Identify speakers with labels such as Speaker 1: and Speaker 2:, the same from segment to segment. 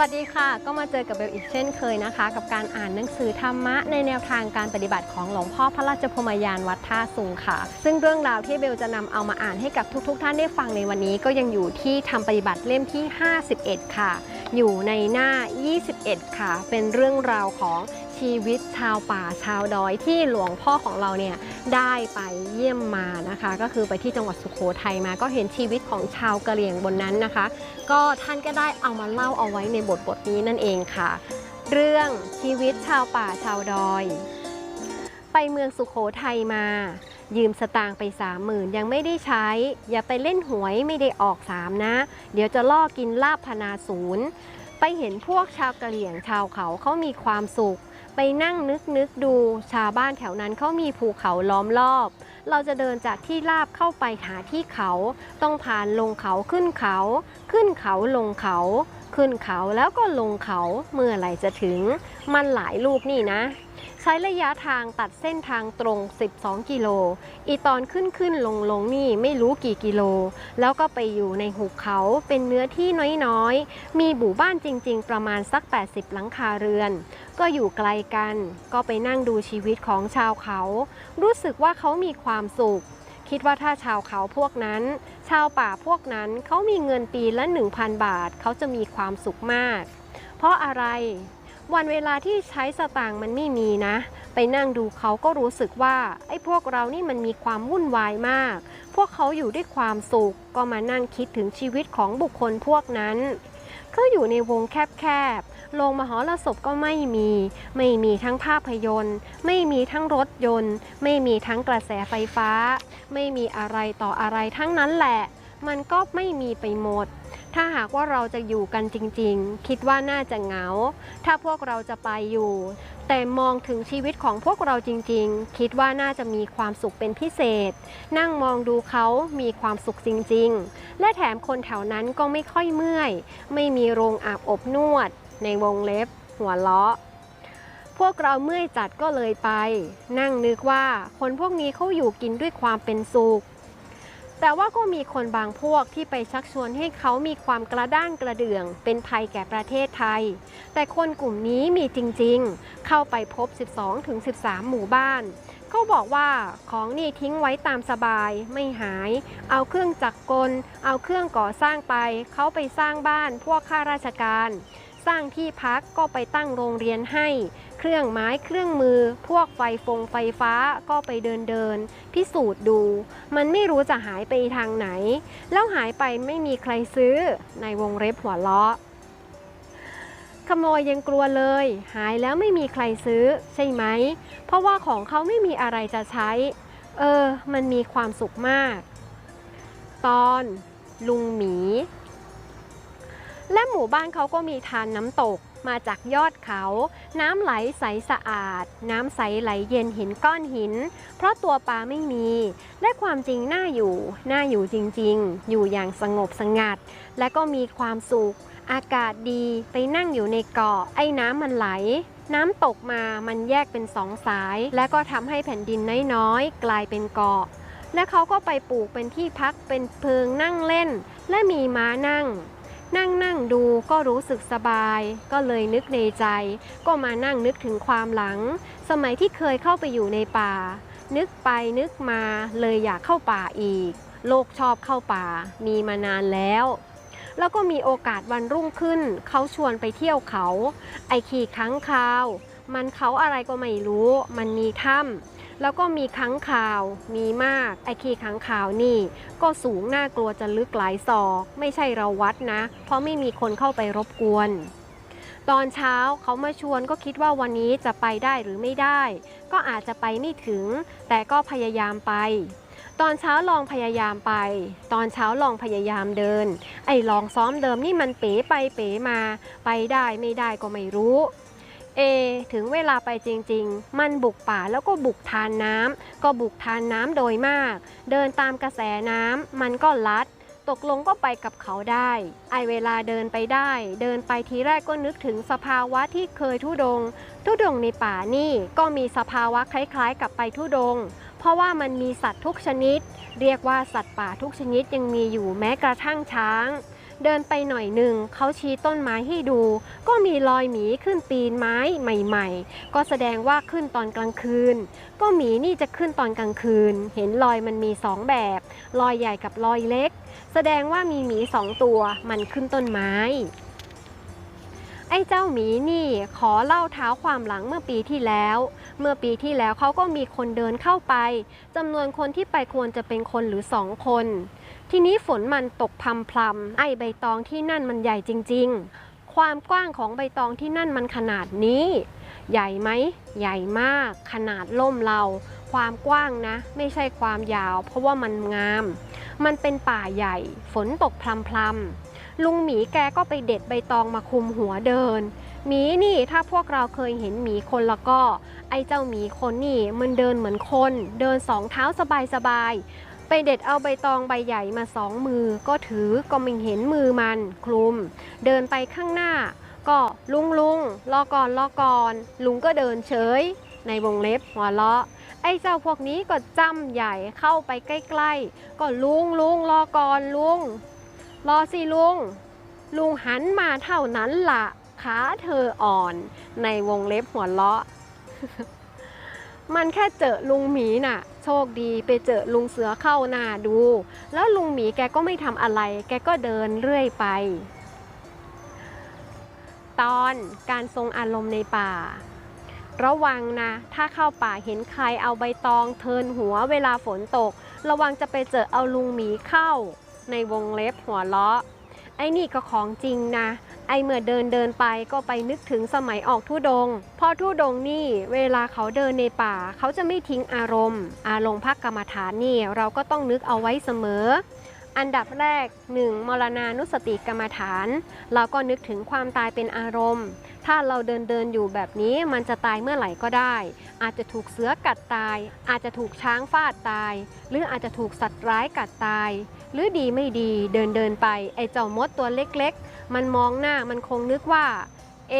Speaker 1: วัสดีค่ะ ก็มาเจอกับเบลอีกเช่นเคยนะคะ กับการอ่านหนังสือธรรมะในแนวทางการปฏิบัติของหลวงพ่อพระราชพรมยานวัดท่าสุงค่ะ ซึ่งเรื่องราวที่เบลจะนำเอามาอ่านให้กับทุก ๆทท่านได้ฟังในวันนี้ ก็ยังอยู่ที่ทำปฏิบัติเล่มที่ 51 ค่ะ อยู่ในหน้า 21 ค่ะ เป็นเรื่องราวของ ชีวิตชาวป่าชาวดอยที่หลวงพ่อของเราเนี่ยได้ไปเยี่ยมมานะคะ ก็คือไปที่จังหวัดสุโขทัยมา ก็เห็นชีวิตของชาวกะเหรี่ยงบนนั้นนะคะ ก็ท่านก็ได้เอามาเล่าเอาไว้ในบทบทนี้นั่นเองค่ะ เรื่องชีวิตชาวป่าชาวดอย ไปเมืองสุโขทัยมายืมสตางค์ไปสามหมื่นยังไม่ได้ใช้ อย่าไปเล่นหวยไม่ได้ออกสามนะ เดี๋ยวจะล่อกินลาบพนาศูนย์ ไปเห็นพวกชาวกะเหรี่ยงชาวเขาเขามีความสุข ไปนั่งนึกนึกดูชาวบ้านแถวนั้นเขามีภูเขาล้อมรอบ เราจะเดินจากที่ราบเข้าไปหาที่เขา ต้องผ่านลงเขาขึ้นเขา ขึ้นเขาลงเขา ขึ้นเขาแล้วก็ลงเขาเมื่อไหร่จะถึง มันหลายลูกนี่นะ ช้ระยะทางตัดเส้นทางตรง 12 กิโล อีตอนขึ้นขึ้นลงลงนี่ไม่รู้กี่กิโล แล้วก็ไปอยู่ในหุบเขาเป็นเนื้อที่น้อยๆ มีหมู่บ้านจริง ๆ ประมาณสัก 80 หลังคาเรือน ก็อยู่ไกลกัน ก็ไปนั่งดูชีวิตของชาวเขา รู้สึกว่าเขามีความสุขคิดว่าถ้าชาวเขาพวกนั้น ชาวป่าพวกนั้นเขามีเงินปีละ 1,000 บาท เขาจะมีความสุขมาก เพราะอะไร วันเวลาที่ใช้สตางค์มันไม่มีนะ ไปนั่งดูเขาก็รู้สึกว่าไอ้พวกเรานี่มันมีความวุ่นวายมาก พวกเขาอยู่ด้วยความสุข ก็มานั่งคิดถึงชีวิตของบุคคลพวกนั้นเขาอยู่ในวงแคบๆโรงมหรสพก็ไม่มี ไม่มีทั้งภาพยนตร์ ไม่มีทั้งรถยนต์ ไม่มีทั้งกระแสไฟฟ้า ไม่มีอะไรต่ออะไรทั้งนั้นแหละ มันก็ไม่มีไปหมด ถ้าหากว่าเราจะอยู่กันจริงๆ คิดว่าน่าจะเหงา ถ้าพวกเราจะไปอยู่ แต่มองถึงชีวิตของพวกเราจริงๆ คิดว่าน่าจะมีความสุขเป็นพิเศษ นั่งมองดูเขามีความสุขจริงๆ และแถมคนแถวนั้นก็ไม่ค่อยเมื่อย ไม่มีโรงอาบอบนวด ในวงเล็บ หัวเราะพวกเราเมื่อยจัดก็เลยไป นั่งนึกว่าคนพวกนี้เขาอยู่กินด้วยความเป็นสุข แต่ว่าก็มีคนบางพวกที่ไปชักชวนให้เขามีความกระด้างกระเดื่อง เป็นภัยแก่ประเทศไทย แต่คนกลุ่มนี้มีจริงๆ เข้าไปพบ 12-13 หมู่บ้าน เขาบอกว่าของนี่ทิ้งไว้ตามสบายไม่หาย เอาเครื่องจักรกล เอาเครื่องก่อสร้างไป เขาไปสร้างบ้านพวกข้าราชการ สร้างที่พักก็ไปตั้งโรงเรียนให้ เครื่องไม้เครื่องมือ พวกไฟฟงไฟฟ้าก็ไปเดินเดิน พิสูจน์ดู มันไม่รู้จะหายไปทางไหน แล้วหายไปไม่มีใครซื้อในวงเล็บหัวเราะขโมยยังกลัวเลย หายแล้วไม่มีใครซื้อ ใช่ไหม เพราะว่าของเขาไม่มีอะไรจะใช้ เออ มันมีความสุขมาก ตอน ลุงหมี และหมู่บ้านเขาก็มีทานน้ำตกมาจากยอดเขา น้ำไหลใสสะอาด น้ำใสไหลเย็นหินก้อนหิน เพราะตัวปลาไม่มี และความจริงน่าอยู่ น่าอยู่จริงๆ อยู่อย่างสงบสงัด และก็มีความสุข อากาศดีไปนั่งอยู่ในเกาะ ไอ้น้ำมันไหล น้ำตกมามันแยกเป็นสองสาย และก็ทำให้แผ่นดินน้อยๆ กลายเป็นเกาะ และเขาก็ไปปลูกเป็นที่พักเป็นเพิงนั่งเล่น และมีม้านั่ง นั่งนั่งดูก็รู้สึกสบาย ก็เลยนึกในใจ ก็มานั่งนึกถึงความหลัง สมัยที่เคยเข้าไปอยู่ในป่า นึกไปนึกมาเลยอยากเข้าป่าอีก โลกชอบเข้าป่า มีมานานแล้วแล้วก็มีโอกาสวันรุ่งขึ้น เขาชวนไปเที่ยวเขา ไอขี่ค้างคาว มันเขาอะไรก็ไม่รู้ มันมีถ้ำ แล้วก็มีค้างคาวมีมากไอขี่ค้างคาวนี่ ก็สูงน่ากลัวจะลึกหลายศอก ไม่ใช่เราวัดนะ เพราะไม่มีคนเข้าไปรบกวน ตอนเช้าเขามาชวนก็คิดว่าวันนี้จะไปได้หรือไม่ได้ ก็อาจจะไปไม่ถึง แต่ก็พยายามไปตอนเช้าลองพยายามไป ตอนเช้าลองพยายามเดิน ไอ้ลองซ้อมเดิมนี่มันเป๋ไปเป๋มา ไปได้ไม่ได้ก็ไม่รู้ เอถึงเวลาไปจริง ๆ มันบุกป่าแล้วก็บุกทานน้ำก็บุกทานน้ำโดยมาก เดินตามกระแสน้ำมันก็ลัด ตกลงก็ไปกับเขาได้ ไอเวลาเดินไปได้ เดินไปทีแรกก็นึกถึงสภาวะที่เคยทุดง ทุดงในป่านี่ก็มีสภาวะคล้ายๆ กับไปทุดง เพราะว่ามันมีสัตว์ทุกชนิด เรียกว่าสัตว์ป่าทุกชนิดยังมีอยู่แม้กระทั่งช้าง เดินไปหน่อยหนึ่งเขาชี้ต้นไม้ให้ดู ก็มีรอยหมีขึ้นปีนไม้ใหม่ ๆ ก็แสดงว่าขึ้นตอนกลางคืน ก็หมีนี่จะขึ้นตอนกลางคืน เห็นรอยมันมีสองแบบรอยใหญ่กับรอยเล็ก แสดงว่ามีหมีสองตัวมันขึ้นต้นไม้ไอ้เจ้าหมีนี่ขอเล่าเท้าความหลังเมื่อปีที่แล้ว เมื่อปีที่แล้วเขาก็มีคนเดินเข้าไปจำนวนคนที่ไปควรจะเป็นคนหรือสองคน ทีนี้ฝนมันตกพรำพรำไอ้ใบตองที่นั่นมันใหญ่จริง ๆ ความกว้างของใบตองที่นั่นมันขนาดนี้ ใหญ่ไหม ใหญ่มาก ขนาดล่มเรา ความกว้างนะ ไม่ใช่ความยาว เพราะว่ามันงาม มันเป็นป่าใหญ่ ฝนตกพรำๆลุงหมีแกก็ไปเด็ดใบตองมาคุมหัวเดินหมีนี่ถ้าพวกเราเคยเห็นหมีคนแล้วก็ ไอ้เจ้าหมีคนนี่มันเดินเหมือนคน เดินสองเท้าสบายๆ ไปเด็ดเอาใบตองใบใหญ่มาสองมือ ก็ถือก็ไม่เห็นมือมันคลุม เดินไปข้างหน้า ก็ลุงลุงรอก่อนรอก่อน ลุงก็เดินเฉย ในวงเล็บหัวเราะไอ้เจ้าพวกนี้ก็จำใหญ่เข้าไปใกล้ๆ ก็ลุงลุงรอก่อนลุง รอสิลุง ลุงหันมาเท่านั้นละขาเธออ่อน ในวงเล็บหัวเราะ มันแค่เจอลุงหมีน่ะ ชคดีไปเจอลุงเสือเข้าหน้าดู แล้วลุงหมีแกก็ไม่ทำอะไร แกก็เดินเรื่อยไป ตอนการทรงอารมณ์ในป่า ระวังนะ ถ้าเข้าป่าเห็นใครเอาใบตองเทินหัวเวลาฝนตก ระวังจะไปเจอเอาลุงหมีเข้า ในวงเล็บหัวเราะไอ้นี่ก็ของจริงนะ ไอเมื่อเดินเดินไปก็ไปนึกถึงสมัยออกทุดง พอทุดงนี่เวลาเขาเดินในป่า เขาจะไม่ทิ้งอารมณ์ อารมณ์พักกรรมฐานนี่เราก็ต้องนึกเอาไว้เสมอ อันดับแรก 1. มรณานุสติกรรมฐาน เราก็นึกถึงความตายเป็นอารมณ์ ถ้าเราเดินเดินอยู่แบบนี้มันจะตายเมื่อไหร่ก็ได้ อาจจะถูกเสือกัดตาย อาจจะถูกช้างฟาดตาย หรืออาจจะถูกสัตว์ร้ายกัดตาย หรือดีไม่ดีเดินเดินไป ไอ้เจ้ามดตัวเล็กๆ มันมองหน้ามันคงนึกว่า เอ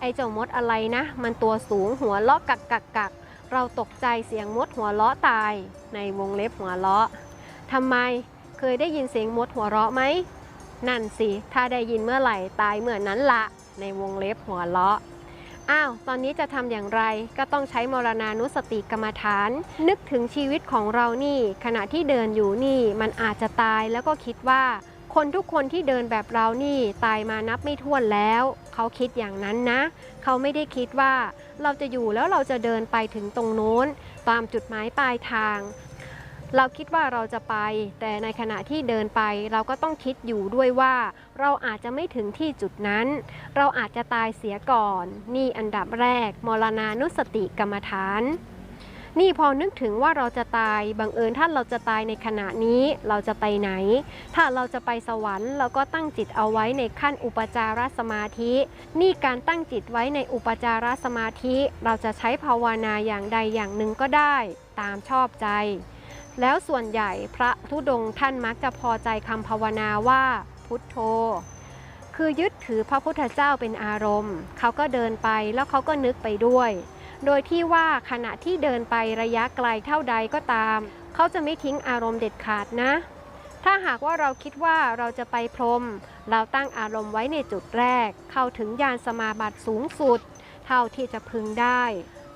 Speaker 1: ไอ้เจ้ามดอะไรนะ มันตัวสูงหัวเลาะกักกักกักเราตกใจเสียงมดหัวเราะตาย ในวงเล็บหัวเราะทำไมเคยได้ยินเสียงมดหัวเราะไหมนั่นสิ ถ้าได้ยินเมื่อไหร่ตายเมื่อนั้นละ ในวงเล็บหัวเราะอ้าว ตอนนี้จะทำอย่างไร ก็ต้องใช้มรณานุสติกรรมฐาน นึกถึงชีวิตของเรานี่ ขณะที่เดินอยู่นี่ มันอาจจะตายแล้วก็คิดว่า คนทุกคนที่เดินแบบเรานี่ ตายมานับไม่ถ้วนแล้ว เขาคิดอย่างนั้นนะ เขาไม่ได้คิดว่า เราจะอยู่แล้วเราจะเดินไปถึงตรงโน้น ตามจุดหมายปลายทาง เราคิดว่าเราจะไป แต่ในขณะที่เดินไป เราก็ต้องคิดอยู่ด้วยว่า เราอาจจะไม่ถึงที่จุดนั้น เราอาจจะตายเสียก่อน นี่อันดับแรก มรณานุสติกรรมฐาน นี่พอนึกถึงว่าเราจะตายบังเอิญถ้าเราจะตายในขณะนี้เราจะไปไหน ถ้าเราจะไปสวรรค์ เราก็ตั้งจิตเอาไว้ในขั้นอุปจารสมาธิ นี่การตั้งจิตไว้ในอุปจารสมาธิ เราจะใช้ภาวนาอย่างใดอย่างหนึ่งก็ได้ ตามชอบใจ แล้วส่วนใหญ่พระธุดงค์ท่านมักจะพอใจคำภาวนาว่าพุทโธ คือยึดถือพระพุทธเจ้าเป็นอารมณ์ เขาก็เดินไปแล้วเขาก็นึกไปด้วย โดยที่ว่าขณะที่เดินไประยะไกลเท่าใดก็ตาม เขาจะไม่ทิ้งอารมณ์เด็ดขาดนะ ถ้าหากว่าเราคิดว่าเราจะไปพรม เราตั้งอารมณ์ไว้ในจุดแรก เข้าถึงญาณสมาบัติสูงสุด เท่าที่จะพึงได้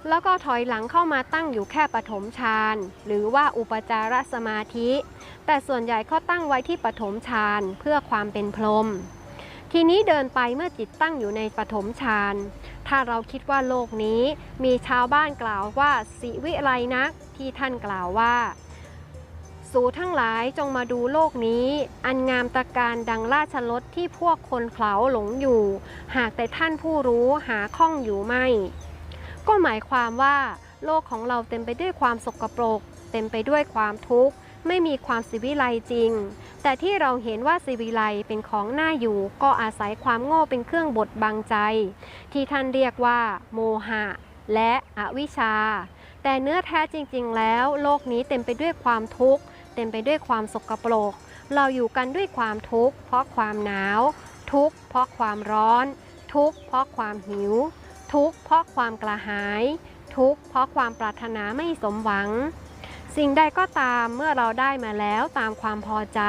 Speaker 1: แล้วก็ถอยหลังเข้ามาตั้งอยู่แค่ปฐมฌานหรือว่าอุปจารสมาธิ แต่ส่วนใหญ่เขาตั้งไว้ที่ปฐมฌานเพื่อความเป็นพรหมทีนี้เดินไปเมื่อจิตตั้งอยู่ในปฐมฌานถ้าเราคิดว่าโลกนี้มีชาวบ้านกล่าวว่าสิวิไลนักที่ท่านกล่าวว่า สู่ทั้งหลายจงมาดูโลกนี้ อันงามตะการดังราชรถที่พวกคนเขาหลงอยู่ หากแต่ท่านผู้รู้หาข้องอยู่ไม่ ก็หมายความว่า โลกของเราเต็มไปด้วยความสกปรก เต็มไปด้วยความทุกข์ ไม่มีความสิวิไลจริง แต่ที่เราเห็นว่าสิวิไลเป็นของน่าอยู่ ก็อาศัยความโง่เป็นเครื่องบดบังใจ ที่ท่านเรียกว่า โมหะ และอวิชชา แต่เนื้อแท้จริง ๆ แล้ว โลกนี้เต็มไปด้วยความทุกข์ เต็มไปด้วยความสกปรก เราอยู่กันด้วยความทุกข์เพราะความหนาว ทุกข์เพราะความร้อน ทุกข์เพราะความหิว ทุกข์เพราะความกระหาย ทุกข์เพราะความปรารถนาไม่สมหวัง สิ่งใดก็ตามเมื่อเราได้มาแล้วตามความพอใจ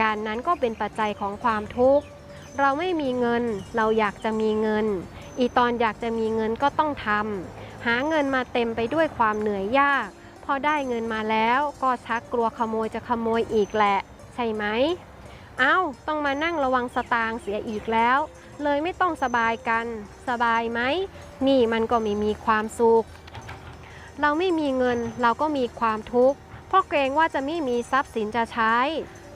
Speaker 1: การนั้นก็เป็นปัจจัยของความทุกข์ เราไม่มีเงิน เราอยากจะมีเงิน อีตอนอยากจะมีเงินก็ต้องทำหาเงินมาเต็มไปด้วยความเหนื่อยยาก พอได้เงินมาแล้วก็ชักกลัวขโมยจะขโมยอีกแหละ ใช่ไหม เอ้าต้องมานั่งระวังสตางค์เสียอีกแล้ว เลยไม่ต้องสบายกัน สบายไหม นี่มันก็ไม่มีความสุข เราไม่มีเงินเราก็มีความทุกข์ เพราะเกรงว่าจะไม่มีทรัพย์สินจะใช้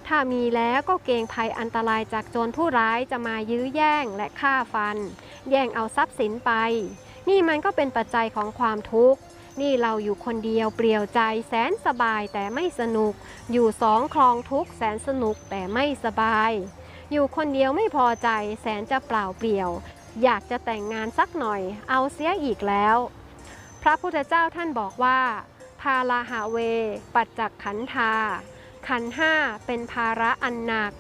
Speaker 1: ถ้ามีแล้วก็เกรงภัยอันตรายจากโจรผู้ร้ายจะมายื้อแย่งและฆ่าฟัน แย่งเอาทรัพย์สินไป นี่มันก็เป็นปัจจัยของความทุกข์นี่เราอยู่คนเดียวเปลี่ยวใจแสนสบายแต่ไม่สนุก อยู่สองคลองทุกข์แสนสนุกแต่ไม่สบาย อยู่คนเดียวไม่พอใจแสนจะเปล่าเปลี่ยว อยากจะแต่งงานสักหน่อย เอาเสียอีกแล้ว พระพุทธเจ้าท่านบอกว่า พาลาหาเว ปัจจักขันธา ขันห้าเป็นภาระอันหนัก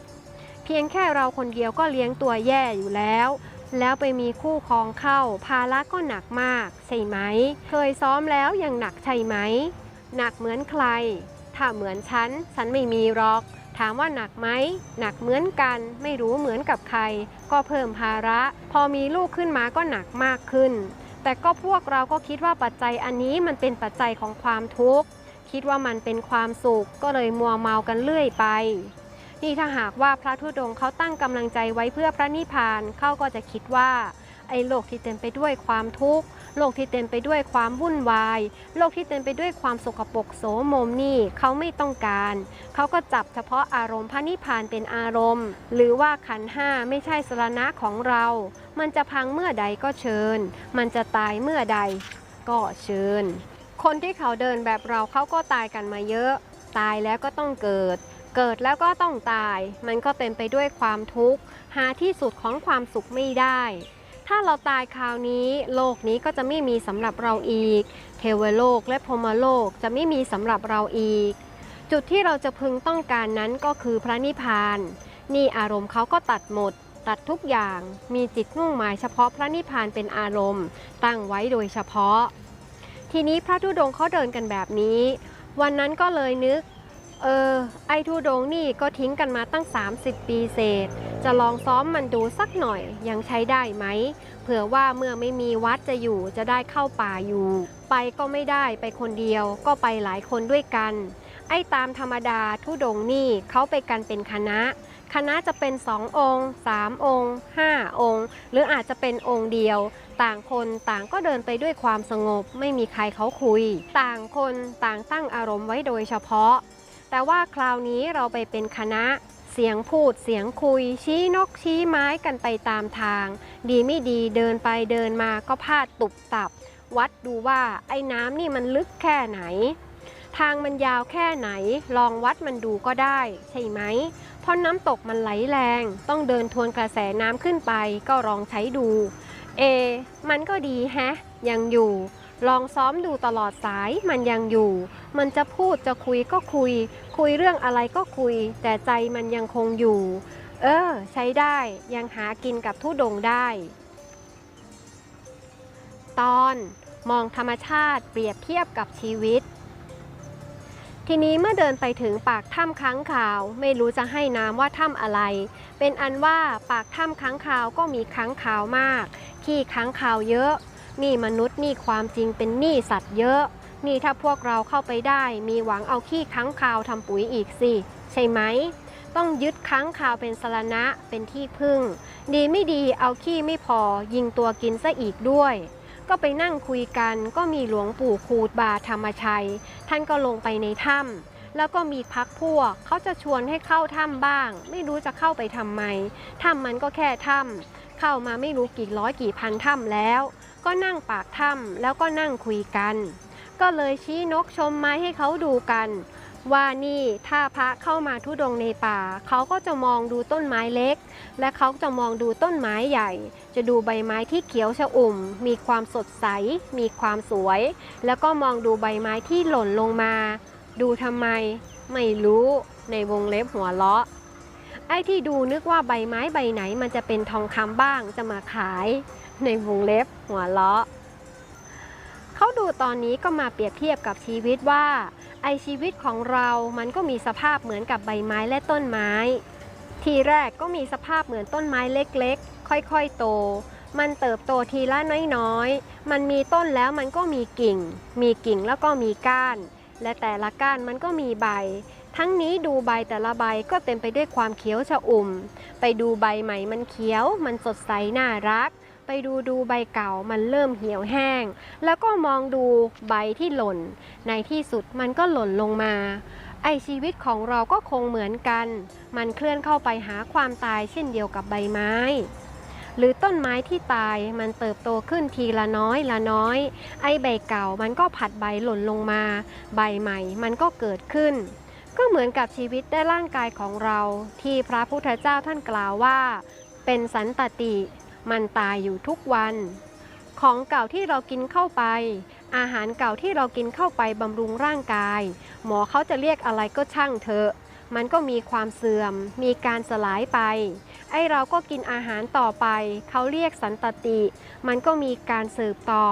Speaker 1: เพียงแค่เราคนเดียวก็เลี้ยงตัวแย่อยู่แล้ว แล้วไปมีคู่ครองเข้า ภาระก็หนักมาก ใช่ไหม เคยซ้อมแล้วยังหนักใช่ไหม หนักเหมือนใคร ถ้าเหมือนฉัน ฉันไม่มีหรอก ถามว่าหนักไหมหนักเหมือนกันไม่รู้เหมือนกับใคร ก็เพิ่มภาระ พอมีลูกขึ้นมาก็หนักมากขึ้น แต่ก็พวกเราก็คิดว่าปัจจัยอันนี้มันเป็นปัจจัยของความทุกข์คิดว่ามันเป็นความสุขก็เลยมัวเมากันเรื่อยไปนี่ถ้าหากว่าพระธุดงค์เขาตั้งกำลังใจไว้เพื่อพระนิพพานเขาก็จะคิดว่าไอ้โลกที่เต็มไปด้วยความทุกข์ โลกที่เต็มไปด้วยความวุ่นวาย โลกที่เต็มไปด้วยความสกปรกโสมมนี่เขาไม่ต้องการ เขาก็จับเฉพาะอารมณ์พระนิพพานเป็นอารมณ์ หรือว่าขันห้าไม่ใช่สรณะของเรา มันจะพังเมื่อใดก็เชิญ มันจะตายเมื่อใดก็เชิญ คนที่เขาเดินแบบเราเขาก็ตายกันมาเยอะ ตายแล้วก็ต้องเกิด เกิดแล้วก็ต้องตาย มันก็เต็มไปด้วยความทุกข์ หาที่สุดของความสุขไม่ได้ ถ้าเราตายคราวนี้โลกนี้ก็จะไม่มีสำหรับเราอีก เทวโลกและพรมโลกจะไม่มีสำหรับเราอีก จุดที่เราจะพึงต้องการนั้นก็คือพระนิพพาน นี่อารมณ์เขาก็ตัดหมด ตัดทุกอย่าง มีจิตมุ่งหมายเฉพาะพระนิพพานเป็นอารมณ์ ตั้งไว้โดยเฉพาะ ทีนี้พระธุดงค์เขาเดินกันแบบนี้ วันนั้นก็เลยนึกเออ ไอธุดงค์นี่ก็ทิ้งกันมาตั้ง 30 ปีเศษ จะลองซ้อมมันดูสักหน่อยยังใช้ได้ไหมเผื่อว่าเมื่อไม่มีวัดจะอยู่จะได้เข้าป่าอยู่ ไปก็ไม่ได้ไปคนเดียวก็ไปหลายคนด้วยกัน ไอ้ตามธรรมดาทุดงนี่เขาไปกันเป็นคณะ คณะจะเป็นสององค์สามองค์ห้าองค์ หรืออาจจะเป็นองค์เดียว ต่างคนต่างก็เดินไปด้วยความสงบ ไม่มีใครเขาคุย ต่างคนต่างตั้งอารมณ์ไว้โดยเฉพาะ แต่ว่าคราวนี้เราไปเป็นคณะ เสียงพูดเสียงคุย ชี้นกชี้ไม้กันไปตามทาง ดีไม่ดีเดินไปเดินมาก็พลาดตุบตับ วัดดูว่าไอ้น้ำนี่มันลึกแค่ไหน ทางมันยาวแค่ไหน ลองวัดมันดูก็ได้ ใช่ไหม เพราะน้ำตกมันไหลแรง ต้องเดินทวนกระแสน้ำขึ้นไปก็ลองใช้ดู เอ มันก็ดีแฮะ ยังอยู่ลองซ้อมดูตลอดสายมันยังอยู่ มันจะพูดจะคุยก็คุย คุยเรื่องอะไรก็คุย แต่ใจมันยังคงอยู่ เออ ใช้ได้ยังหากินกับทุดงได้ ตอนมองธรรมชาติเปรียบเทียบกับชีวิต ทีนี้เมื่อเดินไปถึงปากถ้ำค้างคาว ไม่รู้จะให้น้ำว่าถ้ำอะไร เป็นอันว่าปากถ้ำค้างคาวก็มีค้างคาวมาก ขี้ค้างคาวเยอะ นี่มนุษย์นี่ความจริงเป็นหนี้สัตว์เยอะ นี่ถ้าพวกเราเข้าไปได้ มีหวังเอาขี้ค้างคาวทำปุ๋ยอีกสิ ใช่ไหม ต้องยึดค้างคาวเป็นสรณะเป็นที่พึ่ง ดีไม่ดีเอาขี้ไม่พอ ยิงตัวกินซะอีกด้วย ก็ไปนั่งคุยกันก็มีหลวงปู่คูดบาธรรมชัย ท่านก็ลงไปในถ้ำแล้วก็มีพักพวกเขาจะชวนให้เข้าถ้ำบ้าง ไม่รู้จะเข้าไปทำไมถ้ำมันก็แค่ถ้ำเข้ามาไม่รู้กี่ร้อยกี่พันถ้ำแล้ว ก็นั่งปากถ้ำแล้วก็นั่งคุยกัน ก็เลยชี้นกชมไม้ให้เขาดูกัน ว่านี่ถ้าพระเข้ามาทุดงในป่า เขาก็จะมองดูต้นไม้เล็ก และเขาจะมองดูต้นไม้ใหญ่ จะดูใบไม้ที่เขียวชอุ่ม มีความสดใส มีความสวย แล้วก็มองดูใบไม้ที่หล่นลงมา ดูทำไม ไม่รู้ในวงเล็บหัวเราะไอ้ที่ดูนึกว่าใบไม้ใบไหนมันจะเป็นทองคำบ้างจะมาขาย ในวงเล็บหัวเราะ เขาดูตอนนี้ก็มาเปรียบเทียบกับชีวิตว่า ไอชีวิตของเรามันก็มีสภาพเหมือนกับใบไม้และต้นไม้ ทีแรกก็มีสภาพเหมือนต้นไม้เล็กๆ ค่อยๆ โต มันเติบโตทีละน้อยๆ มันมีต้นแล้วมันก็มีกิ่ง มีกิ่งแล้วก็มีก้าน และแต่ละก้านมันก็มีใบ ทั้งนี้ดูใบแต่ละใบก็เต็มไปด้วยความเขียวชอุ่ม ไปดูใบใหม่มันเขียว มันสดใสน่ารัก ไปดูดูใบเก่ามันเริ่มเหี่ยวแห้ง แล้วก็มองดูใบที่หล่น ในที่สุดมันก็หล่นลงมา ไอชีวิตของเราก็คงเหมือนกัน มันเคลื่อนเข้าไปหาความตายเช่นเดียวกับใบไม้หรือต้นไม้ที่ตายมันเติบโตขึ้นทีละน้อยละน้อย ไอใบเก่ามันก็ผัดใบหล่นลงมา ใบใหม่มันก็เกิดขึ้น ก็เหมือนกับชีวิตได้ร่างกายของเรา ที่พระพุทธเจ้าท่านกล่าวว่า เป็นสันตติ มันตายอยู่ทุกวัน ของเก่าที่เรากินเข้าไป อาหารเก่าที่เรากินเข้าไปบำรุงร่างกาย หมอเขาจะเรียกอะไรก็ช่างเถอะ มันก็มีความเสื่อม มีการสลายไป ไอเราก็กินอาหารต่อไป เขาเรียกสันตติ มันก็มีการสืบต่อ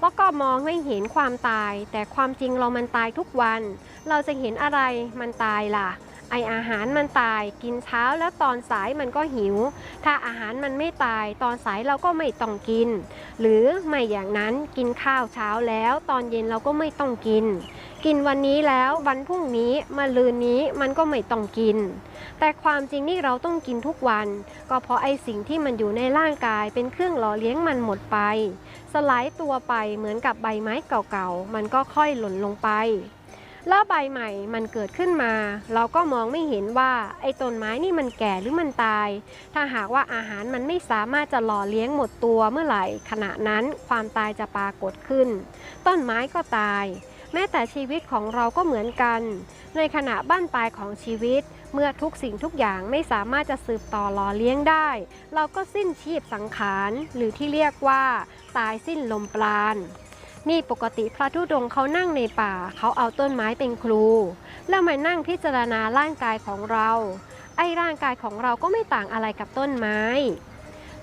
Speaker 1: แล้วก็มองไม่เห็นความตาย แต่ความจริงเรามันตายทุกวัน เราจะเห็นอะไรมันตายล่ะ ไออาหารมันตาย กินเช้าแล้วตอนสายมันก็หิว ถ้าอาหารมันไม่ตาย ตอนสายเราก็ไม่ต้องกิน หรือไม่อย่างนั้นกินข้าวเช้าแล้ว ตอนเย็นเราก็ไม่ต้องกิน กินวันนี้แล้ววันพรุ่งนี้มาลืนนี้มันก็ไม่ต้องกิน แต่ความจริงนี่เราต้องกินทุกวัน ก็เพราะไอสิ่งที่มันอยู่ในร่างกายเป็นเครื่องหล่อเลี้ยงมันหมดไป สลายตัวไปเหมือนกับใบไม้เก่าๆมันก็ค่อยหล่นลงไป แล้วใบใหม่มันเกิดขึ้นมา เราก็มองไม่เห็นว่าไอ้ต้นไม้นี่มันแก่หรือมันตาย ถ้าหากว่าอาหารมันไม่สามารถจะหล่อเลี้ยงหมดตัวเมื่อไหร่ ขณะนั้นความตายจะปรากฏขึ้น ต้นไม้ก็ตาย แม้แต่ชีวิตของเราก็เหมือนกัน ในขณะบ้านปลายของชีวิต เมื่อทุกสิ่งทุกอย่างไม่สามารถจะสืบต่อหล่อเลี้ยงได้ เราก็สิ้นชีพสังขารหรือที่เรียกว่า ตายสิ้นลมปราณ นี่ปกติพระธุดงเขานั่งในป่า เขาเอาต้นไม้เป็นครู แล้วมานั่งพิจารณาร่างกายของเรา ไอ้ร่างกายของเราก็ไม่ต่างอะไรกับต้นไม้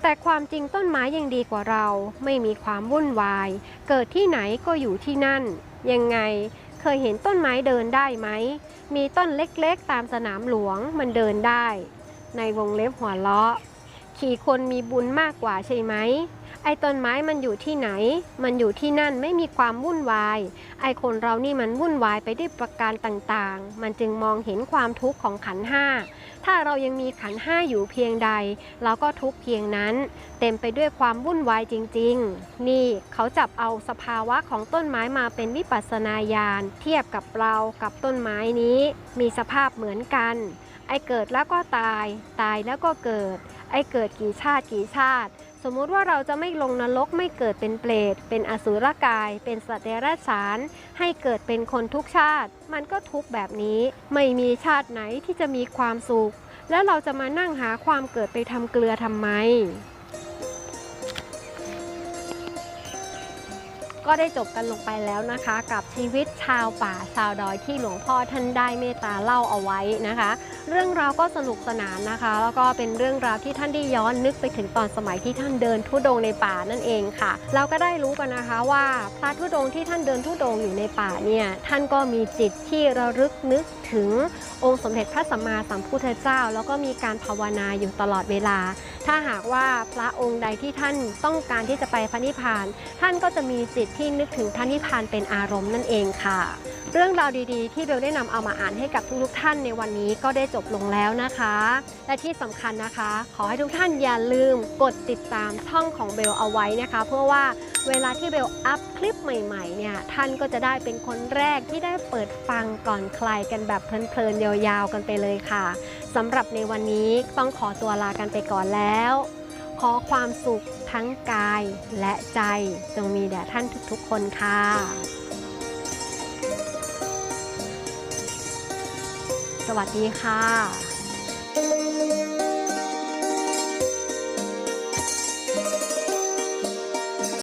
Speaker 1: แต่ความจริงต้นไม้ยังดีกว่าเรา ไม่มีความวุ่นวาย เกิดที่ไหนก็อยู่ที่นั่น ยังไงเคยเห็นต้นไม้เดินได้ไหม มีต้นเล็กๆ ตามสนามหลวงมันเดินได้ ในวงเล็บหัวเราะ ขี่คนมีบุญมากกว่าใช่ไหม ไอ้ต้นไม้มันอยู่ที่ไหน มันอยู่ที่นั่นไม่มีความวุ่นวาย ไอ้คนเรานี่มันวุ่นวายไปด้วยประการต่างๆ มันจึงมองเห็นความทุกข์ของขันห้า ถ้าเรายังมีขันห้าอยู่เพียงใด เราก็ทุกเพียงนั้น เต็มไปด้วยความวุ่นวายจริง ๆ นี่เขาจับเอาสภาวะของต้นไม้มาเป็นวิปัสสนาญาณเทียบกับเรากับต้นไม้นี้ มีสภาพเหมือนกัน ไอ้เกิดแล้วก็ตาย ตายแล้วก็เกิด ไอ้เกิดกี่ชาติกี่ชาติ สมมุติว่าเราจะไม่ลงนรกไม่เกิดเป็นเปรตเป็นอสุรกาย เป็นสัตว์เดรัจฉาน ให้เกิดเป็นคนทุกชาติ มันก็ทุกแบบนี้ ไม่มีชาติไหนที่จะมีความสุข แล้วเราจะมานั่งหาความเกิดไปทำเกลือทำไม ก็ได้จบกันลงไปแล้วนะคะ กับชีวิตชาวป่าชาวดอยที่หลวงพ่อท่านได้เมตตาเล่าเอาไว้นะคะ เรื่องราวก็สนุกสนานนะคะ แล้วก็เป็นเรื่องราวที่ท่านได้ย้อนนึกไปถึงตอนสมัยที่ท่านเดินทุดงในป่านั่นเองค่ะ เราก็ได้รู้กันนะคะว่าพระทุดงที่ท่านเดินทุดงอยู่ในป่าเนี่ยท่านก็มีจิตที่ระลึกนึกถึงองค์สมเด็จพระสัมมาสัมพุทธเจ้า แล้วก็มีการภาวนาอยู่ตลอดเวลา ถ้าหากว่าพระองค์ใดที่ท่านต้องการที่จะไปพระนิพพาน ท่านก็จะมีจิตที่นึกถึงพระนิพพานเป็นอารมณ์นั่นเองค่ะ เรื่องราวดีๆ ที่เบลได้นำเอามาอ่านให้กับทุกๆท่านในวันนี้ก็ได้จบลงแล้วนะคะ และที่สำคัญนะคะ ขอให้ทุกท่านอย่าลืมกดติดตามช่องของเบลเอาไว้นะคะ เพื่อว่าเวลาที่เบลอัพคลิปใหม่ๆเนี่ยท่านก็จะได้เป็นคนแรกที่ได้เปิดฟังก่อนใครกันแบบเพลินๆยาวๆกันไปเลยค่ะสำหรับในวันนี้ต้องขอตัวลากันไปก่อนแล้ว ขอความสุขทั้งกายและใจจงมีแด่ท่านทุกๆคนค่ะ สวัสดีค่ะ